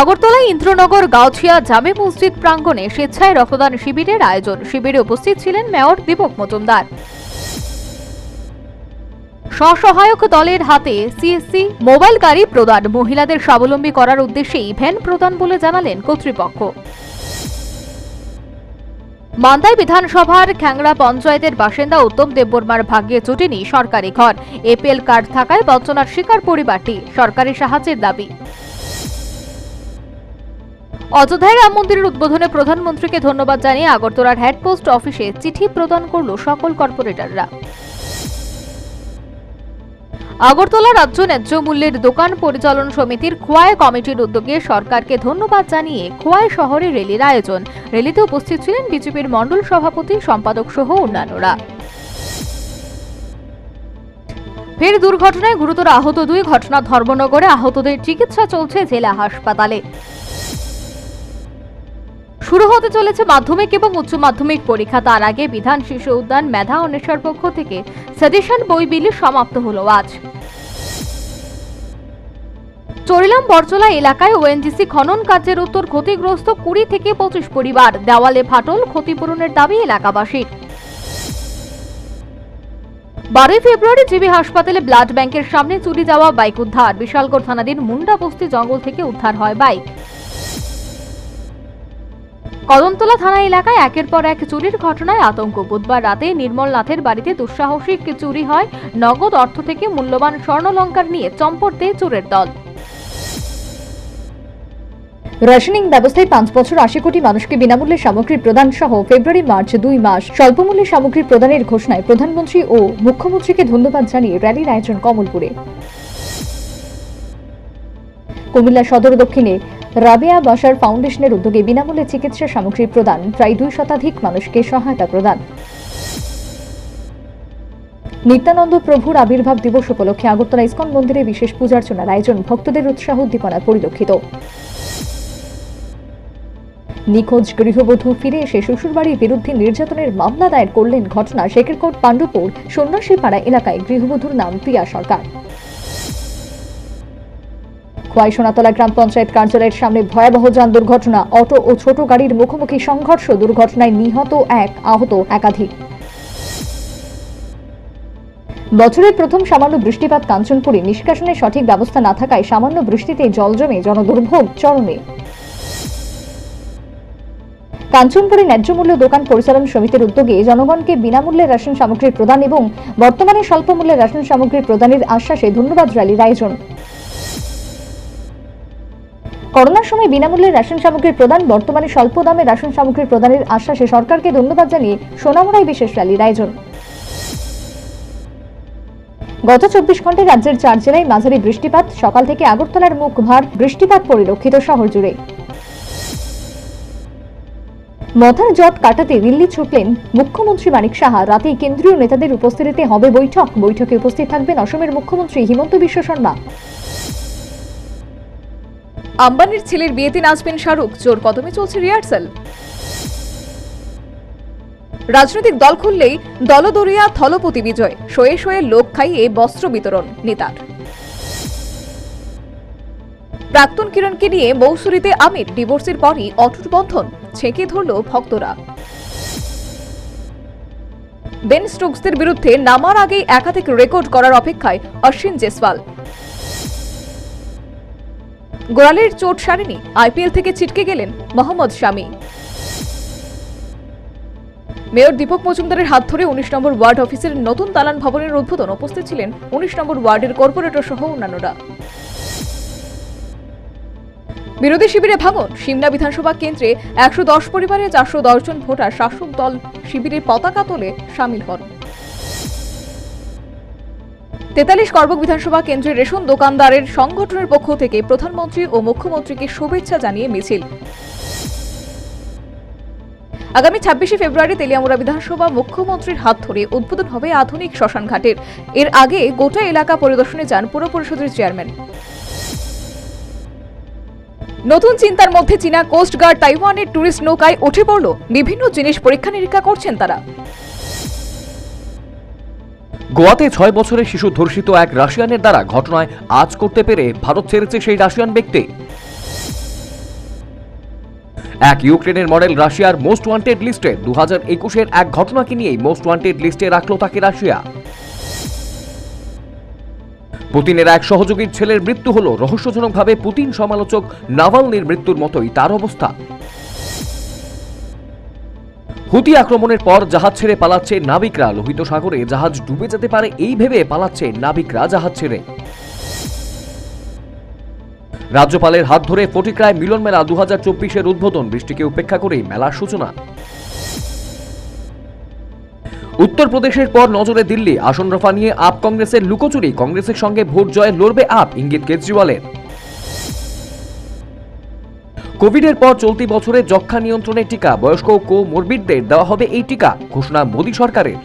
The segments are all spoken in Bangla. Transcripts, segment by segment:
আগরতলা ইন্দ্রনগর গাউছিয়া জামে মসজিদ প্রাঙ্গণে স্বেচ্ছায় রক্তদান শিবিরের আয়োজন। শিবিরে উপস্থিত ছিলেন মেয়র দীপক মজুমদার। স্বসহায়ক দলের হাতে সিএসসি, মোবাইল গাড়ি প্রদান। মহিলাদের স্বাবলম্বী করার উদ্দেশ্যেই ভ্যান প্রদান বলে জানালেন কর্তৃপক্ষ। মান্দাই বিধানসভার খ্যাংরা পঞ্চায়েতের বাসিন্দা উত্তম দেববর্মার ভাগ্যে জুটেনি সরকারি ঘর। এপিএল কার্ড থাকায় বঞ্চনার শিকার পরিবারটি, সরকারি সাহায্যের দাবি। অযোধ্যায় রাম মন্দিরের উদ্বোধনে প্রধানমন্ত্রীকে ধন্যবাদ জানিয়ে আগরতলার হেডপোস্ট অফিসে চিঠি প্রদান করল সকল কর্পোরেটররা। আগরতলা রাজ্য ন্যায্য মূল্যের দোকান পরিচালন সমিতির খোয়াই কমিটির উদ্যোগে সরকারকে ধন্যবাদ জানিয়ে খোয়াই শহরে রেলির আয়োজন। রেলিতে উপস্থিত ছিলেন বিজেপির মণ্ডল সভাপতি, সম্পাদক সহ অন্যান্যরা। ফের দুর্ঘটনায় গুরুতর আহত দুই ঘটনা ধর্মনগরে আহতদের চিকিৎসা চলছে জেলা হাসপাতালে। শুরু হতে চলেছে মাধ্যমিক এবং উচ্চ মাধ্যমিক পরীক্ষা। তার আগে বিধান, শিশু উদ্যান, মেধা অন্বেষার পক্ষ থেকে সাজেশন বই বিলি সমাপ্ত হলো আজ। চরিলাম বরচলা এলাকায় ওএনজিসি খনন কার্যের উত্তর ক্ষতিগ্রস্ত কুড়ি থেকে পঁচিশ পরিবার। দেওয়ালে ফাটল, ক্ষতিপূরণের দাবি এলাকাবাসীর বারোই ফেব্রুয়ারি জিবি হাসপাতালে ব্লাড ব্যাংকের সামনে চুরি যাওয়া বাইক উদ্ধার। বিশালগড় থানাধীন মুন্ডা বস্তি জঙ্গল থেকে উদ্ধার হয় বাইক। কদমতলা থানা এলাকায় একের পর এক চুরির ঘটনায় আতঙ্ক। বুধবার রাতে নির্মল নাথের বাড়িতে দুঃসাহসিক চুরি হয়। নগদ অর্থ থেকে মূল্যবান স্বর্ণলঙ্কার নিয়ে চম্পট দেয় চোরের দল। রেশনিং ব্যবস্থায় পাঁচ বছর আশি কোটি মানুষকে বিনামূল্যে সামগ্রী প্রদান সহ ফেব্রুয়ারি, মার্চ দুই মাস স্বল্পমূল্যে সামগ্রী প্রদানের ঘোষণায় প্রধানমন্ত্রী ও মুখ্যমন্ত্রীকে ধন্যবাদ জানিয়ে র্যালির আয়োজন কমলপুরে। কুমিল্লা সদর দক্ষিণে রাবেয়া বাসার ফাউন্ডেশনের উদ্যোগে বিনামূল্যে চিকিৎসা সামগ্রী প্রদান, প্রায় দুই শতাধিক মানুষকে সহায়তা প্রদান। নিত্যানন্দ প্রভুর আবির্ভাব দিবস উপলক্ষে আগরতলা ইস্কন মন্দিরে বিশেষ পূজার্চনার আয়োজন, ভক্তদের উৎসাহ উদ্দীপনা পরিলক্ষিত। নিখোঁজ গৃহবধূ ফিরে এসে শ্বশুরবাড়ির বিরুদ্ধে নির্যাতনের মামলা দায়ের করলেন ঘটনা শেখেরকোট পাণ্ডুপুর, সন্ন্যাসীপাড়া এলাকায় গৃহবধূর নাম প্রিয়া সরকার। খোয়াই সোনাতলা গ্রাম পঞ্চায়েত কার্যালয়ের সামনে ভয়াবহ যান দুর্ঘটনা। অটো ও ছোট গাড়ির মুখোমুখি সংঘর্ষ দুর্ঘটনায় নিহত এক আহত একাধিক। বছরের প্রথম সামান্য বৃষ্টিপাত কাঞ্চনপুরে নিষ্কাশনের সঠিক ব্যবস্থা না থাকায় সামান্য বৃষ্টিতে জল জমে জনদুর্ভোগ চরমে। কাঞ্চনপুরে ন্যায্য মূল্য দোকান পরিচালন সমিতির উদ্যোগে জনগণকে বিনামূল্যে রেশন সামগ্রী প্রদান এবং বর্তমানে স্বল্প মূল্যে রেশন সামগ্রী প্রদানের আশ্বাসে ধন্যবাদ র্যালির আয়োজন। করোনার সময় বিনামূল্যে রেশন সামগ্রীর প্রদান, বর্তমানে স্বল্প দামে রেশন সামগ্রী প্রদানের আশ্বাসে সরকারকে ধন্যবাদ জানিয়ে সোনামুড়াই বিশেষ র্যালির আয়োজন। গত চব্বিশ ঘন্টায় রাজ্যের চার জেলায় মাঝারি বৃষ্টিপাত, সকাল থেকে আগরতলার মুখ ভার বৃষ্টিপাত পরিলক্ষিত শহর জুড়ে। মথার জট কাটাতে দিল্লি ছুটলেন মুখ্যমন্ত্রী মানিক সাহা। রাতে কেন্দ্রীয় নেতাদের উপস্থিতিতে হবে বৈঠক। বৈঠকে উপস্থিত থাকবেন অসমের মুখ্যমন্ত্রী হিমন্ত বিশ্ব শর্মা। আম্বানির ছেলের বিয়েতে নাচবেন শাহরুখ। জোর কদমে চলছে রিহার্সাল। রাজনৈতিক দল খুললেই দলদরিয়া থলপতি বিজয়। শোয়ে শোয়ে লোক খাইয়ে বস্ত্র বিতরণ নেতার। প্রাক্তন কিরণকে নিয়ে মৌসুরিতে আমির। ডিভোর্সের পরই অটুট বন্ধন, ছেঁকে ধরল ভক্তরা। বেন স্টোকসদের বিরুদ্ধে নামার আগেই একাধিক রেকর্ড করার অপেক্ষায় অশ্বিন জেসওয়াল। গোড়ালির চোট সারেনি। আইপিএল থেকে ছিটকে গেলেন মোহাম্মদ শামি। মেয়র দীপক মজুমদারের হাত ধরে উনিশ নম্বর ওয়ার্ড অফিসের নতুন দালান ভবনের উদ্বোধন উপস্থিত ছিলেন উনিশ নম্বর ওয়ার্ডের কর্পোরেটর সহ অন্যান্যরা। বিরোধী শিবিরে ভাঙন। সিমনা বিধানসভা কেন্দ্রে একশো দশ পরিবারে চারশো দশ জন ভোটার শাসক দল শিবিরে পতাকা তোলে সামিল হন। তেতাল্লিশ করবক বিধানসভা কেন্দ্রের রেশন দোকানদারের সংগঠনের পক্ষ থেকে প্রধানমন্ত্রী ও মুখ্যমন্ত্রীকে শুভেচ্ছা জানিয়ে মিছিল। আগামী ছাব্বিশে ফেব্রুয়ারি তেলিয়ামুড়া বিধানসভা মুখ্যমন্ত্রীর হাত ধরে উদ্বোধন হবে আধুনিক শ্মশান ঘাটের। এর আগে গোটা এলাকা পরিদর্শনে যান পুর পরিষদের চেয়ারম্যান। নতুন চিন্তার মধ্যে চীনা কোস্টগার্ড তাইওয়ানের টুরিস্ট নৌকায় উঠে পড়ল। বিভিন্ন জিনিস পরীক্ষা নিরীক্ষা করছেন তারা। গোয়াতে ছয় বছরের শিশু ধর্ষিত এক রাশিয়ানের দ্বারা ঘটনায় আজ করতে পেরে ভারত ছেড়েছে সেই রাশিয়ান ব্যক্তি। এক ইউক্রেনের মডেল রাশিয়ার মোস্ট ওয়ান্টেড লিস্টে দু হাজার একুশের এক ঘটনাকে নিয়েই মোস্ট ওয়ান্টেড লিস্টে রাখল তাকে রাশিয়া। পুতিনের এক সহযোগীর ছেলের মৃত্যু হল রহস্যজনকভাবে পুতিন সমালোচক নাভালনির মৃত্যুর মতোই তার অবস্থা। হুতি আক্রমণের পর জাহাজ ছেড়ে পালাচ্ছে নাবিকরা। লোহিত সাগরে জাহাজ ডুবে যেতে পারে এই ভেবে পালাচ্ছে নাবিকরা জাহাজ ছেড়ে। রাজ্যপালের হাত ধরে ফটিকরায় মিলন মেলা দু হাজার চব্বিশের উদ্বোধন। বৃষ্টিকে উপেক্ষা করে মেলার সূচনা। উত্তরপ্রদেশের পর নজরে দিল্লি। আসন রফা নিয়ে আপ কংগ্রেসের লুকোচুরি। কংগ্রেসের সঙ্গে ভোট জয়ে লড়বে আপ। ইঙ্গিত কেজরিওয়ালের। কোভিডের পর চলতি বছরে যক্ষা নিয়ন্ত্রণের টিকা, বয়স্ক কো কোমরবিডদের দেওয়া হবে এই টিকা, ঘোষণা মোদী সরকারের।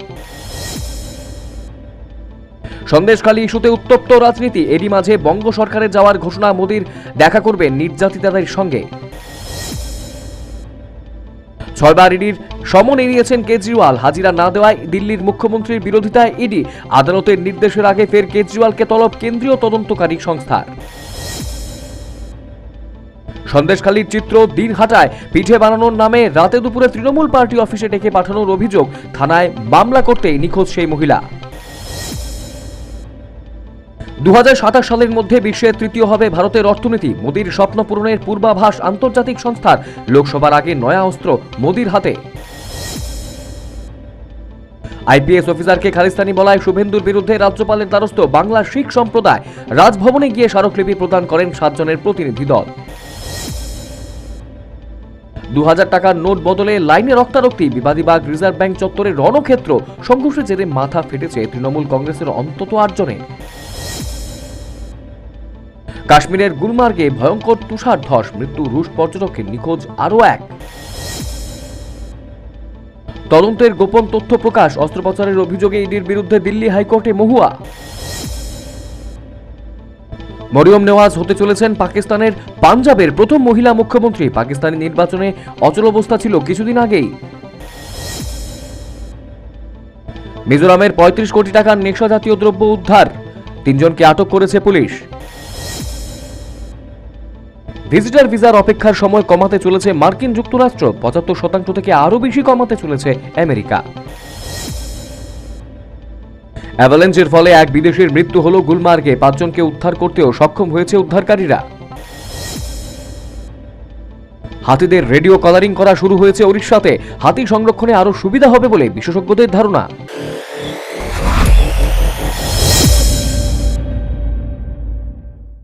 সন্দেশখালী ইস্যুতে উত্তপ্ত রাজনীতি, এরই মাঝে বঙ্গ সরকারের যাওয়ার ঘোষণা মোদীর, দেখা করবেন নির্যাতিতাদের সঙ্গে। ছয়বার ইডির সমন এড়িয়েছেন কেজরিওয়াল, হাজিরা না দেওয়ায় দিল্লির মুখ্যমন্ত্রীর বিরোধিতায় ইডি, আদালতের নির্দেশের আগে ফের কেজরিওয়ালকে তলব কেন্দ্রীয় তদন্তকারী সংস্থার। সন্দেশখালীর চিত্র দিনহাটায় পিঠে বানানোর নামে রাতে দুপুরে তৃণমূল পার্টি অফিসে ডেকে পাঠানোর অভিযোগ থানায় মামলা করতে নিখোঁজ সেই মহিলা। দু হাজার সাতাশ সালের মধ্যে বিশ্বের তৃতীয় হবে ভারতের অর্থনীতি। মোদীর স্বপ্ন পূরণের পূর্বাভাস আন্তর্জাতিক সংস্থার। লোকসভার আগে নয়া অস্ত্র মোদীর হাতে। আইপিএস অফিসারকে খালিস্তানি বলায় শুভেন্দুর বিরুদ্ধে রাজ্যপালের দ্বারস্থ বাংলা শিখ সম্প্রদায়। রাজভবনে গিয়ে স্মারকলিপি প্রদান করেন সাতজনের প্রতিনিধি দল। দু হাজার টাকার নোট বদলে লাইনে রক্তারক্তি বিবাদীবাগ রিজার্ভ ব্যাংক চত্বরে রণক্ষেত্র, সংঘর্ষে জেরে মাথা ফেটেছে তৃণমূল কংগ্রেসের অন্তত আটজনের কাশ্মীরের গুলমার্গে ভয়ঙ্কর তুষার ধস, মৃত্যু রুশ পর্যটকের নিখোঁজ আরও এক। তদন্তের গোপন তথ্য প্রকাশ, অস্ত্রোপচারের অভিযোগে ইডির বিরুদ্ধে দিল্লি হাইকোর্টে মহুয়া। মরিয়ম নেওয়াজ হতে চলেছেন পাকিস্তানের পাঞ্জাবের প্রথম মহিলা মুখ্যমন্ত্রী। পাকিস্তানি নির্বাচনে অচল অবস্থা ছিল কিছুদিন আগেই। মিজোরামের পঁয়ত্রিশ কোটি টাকার নেশা জাতীয় দ্রব্য উদ্ধার। তিনজনকে আটক করেছে পুলিশ। ভিজিটার ভিসার অপেক্ষার সময় কমাতে চলেছে মার্কিন যুক্তরাষ্ট্র। পঁচাত্তর শতাংশ থেকে আরও বেশি কমাতে চলেছে আমেরিকা। অ্যাভালেন্সের ফলে এক বিদেশির মৃত্যু হল গুলমার্গে। পাঁচজনকে উদ্ধার করতেও সক্ষম হয়েছে উদ্ধারকারীরা। হাতিদের রেডিও কলারিং করা শুরু হয়েছে ওড়িশাতে। হাতি সংরক্ষণে আরও সুবিধা হবে বলে বিশেষজ্ঞদের ধারণা।